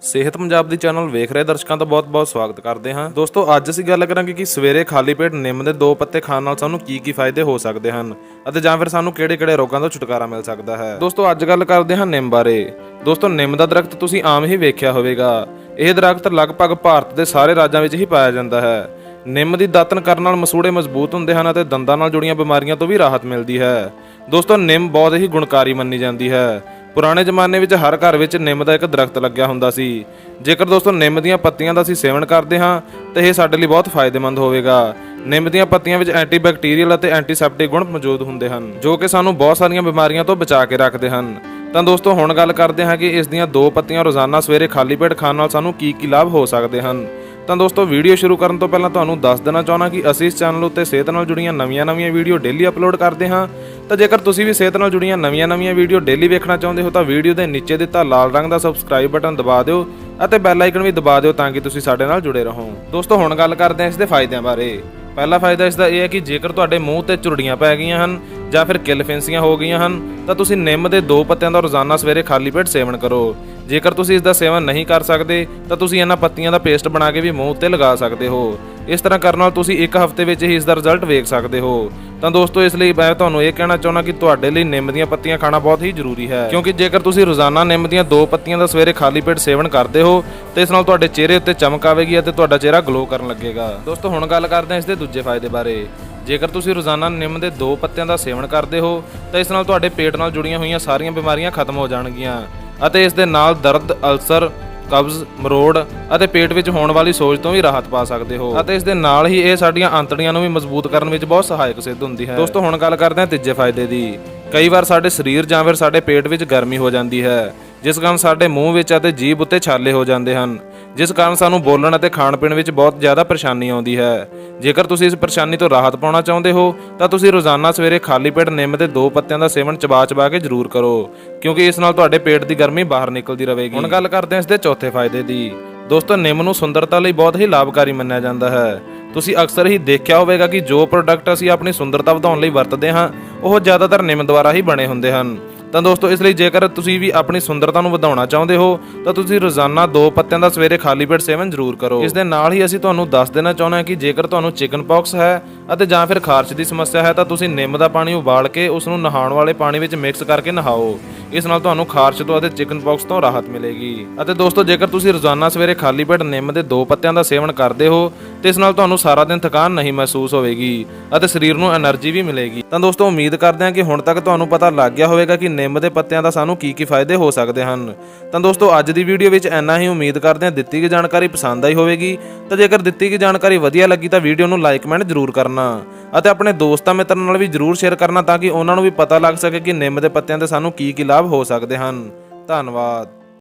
ਸਿਹਤ ਪੰਜਾਬ ਦੀ ਚੈਨਲ ਵੇਖ ਰਹੇ ਦਰਸ਼ਕਾਂ ਦਾ ਬਹੁਤ-ਬਹੁਤ ਸਵਾਗਤ ਕਰਦੇ ਹਾਂ। ਦੋਸਤੋ, ਅੱਜ ਅਸੀਂ ਗੱਲ ਕਰਾਂਗੇ ਕਿ ਸਵੇਰੇ ਖਾਲੀ ਪੇਟ ਨਿੰਮ ਦੇ ਦੋ ਪੱਤੇ ਖਾਣ ਨਾਲ ਸਾਨੂੰ ਕੀ ਕੀ ਫਾਇਦੇ ਹੋ ਸਕਦੇ ਹਨ ਅਤੇ ਜਾਂ ਫਿਰ ਸਾਨੂੰ ਕਿਹੜੇ-ਕਿਹੜੇ ਰੋਗਾਂ ਤੋਂ ਛੁਟਕਾਰਾ ਮਿਲ ਸਕਦਾ ਹੈ। ਦੋਸਤੋ, ਅੱਜ ਗੱਲ ਕਰਦੇ ਹਾਂ ਨਿੰਮ ਬਾਰੇ। ਦੋਸਤੋ, ਨਿੰਮ ਦਾ ਦਰਖਤ ਤੁਸੀਂ ਆਮ ਹੀ ਵੇਖਿਆ ਹੋਵੇਗਾ। ਇਹ ਦਰਖਤ ਲਗਭਗ ਭਾਰਤ ਦੇ ਸਾਰੇ ਰਾਜਾਂ ਵਿੱਚ ਹੀ ਪਾਇਆ ਜਾਂਦਾ ਹੈ। ਨਿੰਮ ਦੀ ਦਾਤਨ ਕਰਨ ਨਾਲ ਮਸੂੜੇ ਮਜ਼ਬੂਤ ਹੁੰਦੇ ਹਨ ਅਤੇ ਦੰਦਾਂ ਨਾਲ ਜੁੜੀਆਂ ਬਿਮਾਰੀਆਂ ਤੋਂ ਵੀ ਰਾਹਤ ਮਿਲਦੀ ਹੈ। ਦੋਸਤੋ, ਨਿੰਮ ਬਹੁਤ ਹੀ ਗੁਣਕਾਰੀ ਮੰਨੀ ਜਾਂਦੀ ਹੈ। ਪੁਰਾਣੇ ਜ਼ਮਾਨੇ ਵਿੱਚ ਹਰ ਘਰ ਵਿੱਚ ਨਿੰਮ ਦਾ ਇੱਕ ਦਰਖਤ ਲੱਗਿਆ ਹੁੰਦਾ ਸੀ। ਜੇਕਰ ਦੋਸਤੋ ਨਿੰਮ ਦੀਆਂ ਪੱਤੀਆਂ ਦਾ ਅਸੀਂ ਸੇਵਨ ਕਰਦੇ ਹਾਂ, ਤਾਂ ਇਹ ਸਾਡੇ ਲਈ ਬਹੁਤ ਫਾਇਦੇਮੰਦ ਹੋਵੇਗਾ। ਨਿੰਮ ਦੀਆਂ ਪੱਤੀਆਂ ਵਿੱਚ ਐਂਟੀਬੈਕਟੀਰੀਅਲ ਅਤੇ ਐਂਟੀਸੈਪਟਿਕ ਗੁਣ ਮੌਜੂਦ ਹੁੰਦੇ ਹਨ, ਜੋ ਕਿ ਸਾਨੂੰ ਬਹੁਤ ਸਾਰੀਆਂ ਬਿਮਾਰੀਆਂ ਤੋਂ ਬਚਾ ਕੇ ਰੱਖਦੇ ਹਨ। ਤਾਂ ਦੋਸਤੋ ਹੁਣ ਗੱਲ ਕਰਦੇ ਹਾਂ ਕਿ ਇਸ ਦੀਆਂ ਦੋ ਪੱਤੀਆਂ ਰੋਜ਼ਾਨਾ ਸਵੇਰੇ ਖਾਲੀ ਪੇਟ ਖਾਣ ਨਾਲ ਸਾਨੂੰ ਕੀ ਕੀ ਲਾਭ ਹੋ ਸਕਦੇ ਹਨ। ਤਾਂ ਦੋਸਤੋ ਵੀਡੀਓ ਸ਼ੁਰੂ ਕਰਨ ਤੋਂ ਪਹਿਲਾਂ ਤੁਹਾਨੂੰ ਦੱਸ ਦੇਣਾ ਚਾਹੁੰਦਾ ਕਿ ਅਸੀਂ ਇਸ ਚੈਨਲ ਉੱਤੇ ਸਿਹਤ ਨਾਲ ਜੁੜੀਆਂ ਨਵੀਆਂ-ਨਵੀਆਂ ਵੀਡੀਓ ਡੇਲੀ ਅਪਲੋਡ ਕਰਦੇ ਹਾਂ। ਤਾਂ ਜੇਕਰ ਤੁਸੀਂ ਵੀ ਸਿਹਤ ਨਾਲ ਜੁੜੀਆਂ ਨਵੀਆਂ-ਨਵੀਆਂ ਵੀਡੀਓ ਡੇਲੀ ਵੇਖਣਾ ਚਾਹੁੰਦੇ ਹੋ ਤਾਂ ਵੀਡੀਓ ਦੇ ਨੀਚੇ ਦਿੱਤਾ ਲਾਲ ਰੰਗ ਦਾ ਸਬਸਕ੍ਰਾਈਬ ਬਟਨ ਦਬਾ ਦਿਓ ਅਤੇ ਬੈਲ ਆਈਕਨ ਵੀ ਦਬਾ ਦਿਓ ਤਾਂ ਕਿ ਤੁਸੀਂ ਸਾਡੇ ਨਾਲ ਜੁੜੇ ਰਹੋ। ਦੋਸਤੋ, ਹੁਣ ਗੱਲ ਕਰਦੇ ਹਾਂ ਇਸ ਦੇ ਫਾਇਦਿਆਂ ਬਾਰੇ। ਪਹਿਲਾ ਫਾਇਦਾ ਇਸ ਦਾ ਇਹ ਹੈ ਕਿ ਜੇਕਰ ਤੁਹਾਡੇ ਮੂੰਹ ਤੇ ਝੁਰੜੀਆਂ ਪੈ ਗਈਆਂ ਹਨ ਜਾਂ ਫਿਰ ਕਿਲਫਿੰਸੀਆਂ ਹੋ ਗਈਆਂ ਹਨ, ਤਾਂ ਤੁਸੀਂ ਨਿੰਮ ਦੇ ਦੋ ਪੱਤਿਆਂ ਦਾ ਰੋਜ਼ਾਨਾ ਸਵੇਰੇ ਖਾਲੀ ਪੇਟ ਸੇਵਨ ਕਰੋ। ਜੇਕਰ ਤੁਸੀਂ ਇਸ ਦਾ ਸੇਵਨ ਨਹੀਂ ਕਰ ਸਕਦੇ, ਤਾਂ ਤੁਸੀਂ ਇਹਨਾਂ ਪੱਤੀਆਂ ਦਾ ਪੇਸਟ ਬਣਾ ਕੇ ਵੀ ਮੂੰਹ ਉੱਤੇ ਲਗਾ ਸਕਦੇ ਹੋ। ਇਸ ਤਰ੍ਹਾਂ ਕਰਨ ਨਾਲ ਤੁਸੀਂ ਇੱਕ ਹਫ਼ਤੇ ਵਿੱਚ ਹੀ ਇਸ ਦਾ ਰਿਜ਼ਲਟ ਵੇਖ ਸਕਦੇ ਹੋ। ਤਾਂ ਦੋਸਤੋ, ਇਸ ਲਈ ਮੈਂ ਤੁਹਾਨੂੰ ਇਹ ਕਹਿਣਾ ਚਾਹੁੰਦਾ ਕਿ ਤੁਹਾਡੇ ਲਈ ਨਿੰਮ ਦੀਆਂ ਪੱਤੀਆਂ ਖਾਣਾ ਬਹੁਤ ਹੀ ਜ਼ਰੂਰੀ ਹੈ। ਕਿਉਂਕਿ ਜੇਕਰ ਤੁਸੀਂ ਰੋਜ਼ਾਨਾ ਨਿੰਮ ਦੀਆਂ ਦੋ ਪੱਤੀਆਂ ਦਾ ਸਵੇਰੇ ਖਾਲੀ ਪੇਟ ਸੇਵਨ ਕਰਦੇ ਹੋ, ਤੇ ਇਸ ਨਾਲ ਤੁਹਾਡੇ ਚਿਹਰੇ ਉੱਤੇ ਚਮਕ ਆਵੇਗੀ ਅਤੇ ਤੁਹਾਡਾ ਚਿਹਰਾ ਗਲੋ ਕਰਨ ਲੱਗੇਗਾ। ਦੋਸਤੋ, ਹੁਣ ਗੱਲ ਕਰਦੇ ਹਾਂ ਇਸ ਦੇ ਦੂਜੇ ਫਾਇਦੇ ਬਾਰੇ। ਜੇਕਰ ਤੁਸੀਂ ਰੋਜ਼ਾਨਾ ਨਿੰਮ ਦੇ ਦੋ ਪੱਤਿਆਂ ਦਾ ਸੇਵਨ ਕਰਦੇ ਹੋ, ਤਾਂ ਇਸ ਨਾਲ ਤੁਹਾਡੇ ਪੇਟ ਨਾਲ ਜੁੜੀਆਂ ਹੋਈਆਂ ਸਾਰੀਆਂ ਬਿਮਾਰੀਆਂ ਖਤਮ ਹੋ ਜਾਣਗੀਆਂ ਅਤੇ ਇਸ ਦੇ ਨਾਲ ਦਰਦ, ਅਲਸਰ ਕਬਜ਼, ਮਰੋੜ ਅਤੇ ਪੇਟ ਵਿੱਚ ਹੋਣ ਵਾਲੀ ਸੋਜ ਤੋਂ ਵੀ ਰਾਹਤ ਪਾ ਸਕਦੇ ਹੋ। ਅਤੇ ਇਸ ਦੇ ਨਾਲ ਹੀ ਇਹ ਸਾਡੀਆਂ ਆਂਤੜੀਆਂ ਨੂੰ ਵੀ ਮਜ਼ਬੂਤ ਕਰਨ ਵਿੱਚ ਬਹੁਤ ਸਹਾਇਕ ਸਿੱਧ ਹੁੰਦੀ ਹੈ। ਦੋਸਤੋ, ਹੁਣ ਗੱਲ ਕਰਦੇ ਹਾਂ ਤੀਜੇ ਫਾਇਦੇ ਦੀ। ਕਈ ਵਾਰ ਸਾਡੇ ਸਰੀਰ ਜਾਂ ਫਿਰ ਸਾਡੇ ਪੇਟ ਵਿੱਚ ਗਰਮੀ ਹੋ ਜਾਂਦੀ ਹੈ। ਜਿਸ ਕਾਰਨ ਸਾਡੇ ਮੂੰਹ ਵਿੱਚ ਅਤੇ ਜੀਭ ਉੱਤੇ ਛਾਲੇ ਹੋ ਜਾਂਦੇ ਹਨ, ਜਿਸ ਕਾਰਨ ਸਾਨੂੰ ਬੋਲਣ ਅਤੇ ਖਾਣ ਪੀਣ ਵਿੱਚ ਬਹੁਤ ਜ਼ਿਆਦਾ ਪਰੇਸ਼ਾਨੀ ਆਉਂਦੀ ਹੈ। ਜੇਕਰ ਤੁਸੀਂ ਇਸ ਪਰੇਸ਼ਾਨੀ ਤੋਂ ਰਾਹਤ ਪਾਉਣਾ ਚਾਹੁੰਦੇ ਹੋ, ਤਾਂ ਤੁਸੀਂ ਰੋਜ਼ਾਨਾ ਸਵੇਰੇ ਖਾਲੀ ਪੇਟ ਨਿੰਮ ਦੇ ਦੋ ਪੱਤਿਆਂ ਦਾ ਸੇਵਨ ਚਬਾ-ਚਬਾ ਕੇ ਜ਼ਰੂਰ ਕਰੋ, ਕਿਉਂਕਿ ਇਸ ਨਾਲ ਤੁਹਾਡੇ ਪੇਟ ਦੀ ਗਰਮੀ ਬਾਹਰ ਨਿਕਲਦੀ ਰਹੇਗੀ। ਹੁਣ ਗੱਲ ਕਰਦੇ ਹਾਂ ਇਸ ਦੇ ਚੌਥੇ ਫਾਇਦੇ ਦੀ। ਦੋਸਤੋ, ਨਿੰਮ ਨੂੰ ਸੁੰਦਰਤਾ ਲਈ ਬਹੁਤ ਹੀ ਲਾਭਕਾਰੀ ਮੰਨਿਆ ਜਾਂਦਾ ਹੈ। ਤੁਸੀਂ ਅਕਸਰ ਹੀ ਦੇਖਿਆ ਹੋਵੇਗਾ ਕਿ ਜੋ ਪ੍ਰੋਡਕਟ ਅਸੀਂ ਆਪਣੀ ਸੁੰਦਰਤਾ ਵਧਾਉਣ ਲਈ ਵਰਤਦੇ ਹਾਂ, ਉਹ ਜ਼ਿਆਦਾਤਰ ਨਿੰਮ ਦੁਆਰਾ ਹੀ ਬਣੇ ਹੁੰਦੇ ਹਨ। ਤਾਂ ਦੋਸਤੋ, ਇਸ ਲਈ ਜੇਕਰ ਤੁਸੀਂ ਵੀ ਆਪਣੀ ਸੁੰਦਰਤਾ ਨੂੰ ਵਧਾਉਣਾ ਚਾਹੁੰਦੇ ਹੋ, ਤਾਂ ਤੁਸੀਂ ਰੋਜ਼ਾਨਾ ਦੋ ਪੱਤਿਆਂ ਦਾ ਸਵੇਰੇ ਖਾਲੀ ਪੇਟ ਸੇਵਨ ਜ਼ਰੂਰ ਕਰੋ। ਇਸ ਦੇ ਨਾਲ ਹੀ ਅਸੀਂ ਤੁਹਾਨੂੰ ਦੱਸ ਦੇਣਾ ਚਾਹੁੰਦੇ ਹਾਂ ਕਿ ਜੇਕਰ ਤੁਹਾਨੂੰ ਚਿਕਨ ਪੌਕਸ ਹੈ ਅਤੇ ਜਾਂ ਫਿਰ ਖਾਰਸ਼ ਦੀ ਸਮੱਸਿਆ ਹੈ, ਤਾਂ ਤੁਸੀਂ ਨਿੰਮ ਦਾ ਪਾਣੀ ਉਬਾਲ ਕੇ ਉਸ ਨੂੰ ਨਹਾਉਣ ਵਾਲੇ ਪਾਣੀ ਵਿੱਚ ਮਿਕਸ ਕਰਕੇ ਨਹਾਓ। ਇਸ ਨਾਲ ਤੁਹਾਨੂੰ ਖਾਰਸ਼ ਤੋਂ ਅਤੇ ਚਿਕਨ ਪੌਕਸ ਤੋਂ ਰਾਹਤ ਮਿਲੇਗੀ। ਅਤੇ ਦੋਸਤੋ, ਜੇਕਰ ਤੁਸੀਂ ਰੋਜ਼ਾਨਾ ਸਵੇਰੇ ਖਾਲੀ ਪੇਟ ਨਿੰਮ ਦੇ ਦੋ ਪੱਤਿਆਂ ਦਾ ਸੇਵਨ ਕਰਦੇ ਹੋ, ਤੇ ਇਸ ਨਾਲ ਤੁਹਾਨੂੰ ਸਾਰਾ ਦਿਨ ਥਕਾਨ ਨਹੀਂ ਮਹਿਸੂਸ ਹੋਵੇਗੀ ਅਤੇ ਸਰੀਰ ਨੂੰ એનર્ਜੀ ਵੀ ਮਿਲੇਗੀ। ਤਾਂ ਦੋਸਤੋ, ਉਮੀਦ ਕਰਦੇ ਹਾਂ ਕਿ ਹੁਣ ਤੱਕ ਤੁਹਾਨੂੰ ਪਤਾ ਲੱਗ ਗਿਆ ਹੋਵੇਗਾ ਕਿ ਨਿੰਮ ਦੇ ਪੱਤਿਆਂ ਦਾ ਸਾਨੂੰ ਕੀ ਕੀ ਫਾਇਦੇ ਹੋ ਸਕਦੇ ਹਨ। ਤਾਂ ਦੋਸਤੋ, ਅੱਜ ਦੀ ਵੀਡੀਓ ਵਿੱਚ ਇੰਨਾ ਹੀ। ਉਮੀਦ ਕਰਦੇ ਹਾਂ ਦਿੱਤੀ ਗਈ ਜਾਣਕਾਰੀ ਪਸੰਦ ਆਈ ਹੋਵੇਗੀ। ਤਾਂ ਜੇਕਰ ਦਿੱਤੀ ਗਈ ਜਾਣਕਾਰੀ ਵਧੀਆ ਲੱਗੀ ਤਾਂ ਵੀਡੀਓ ਨੂੰ ਲਾਈਕ ਕਮੈਂਟ ਜ਼ਰੂਰ ਕਰਨਾ। ਅਤੇ ਆਪਣੇ ਦੋਸਤਾਂ ਮਿੱਤਰਾਂ ਨਾਲ ਵੀ ਜ਼ਰੂਰ ਸ਼ੇਅਰ ਕਰਨਾ ਤਾਂ ਕਿ ਉਹਨਾਂ ਨੂੰ ਵੀ ਪਤਾ ਲੱਗ ਸਕੇ ਕਿ ਨਿੰਮ ਦੇ ਪੱਤਿਆਂ ਦੇ ਸਾਨੂੰ ਕੀ ਕੀ ਲਾਭ ਹੋ ਸਕਦੇ ਹਨ। ਧੰਨਵਾਦ।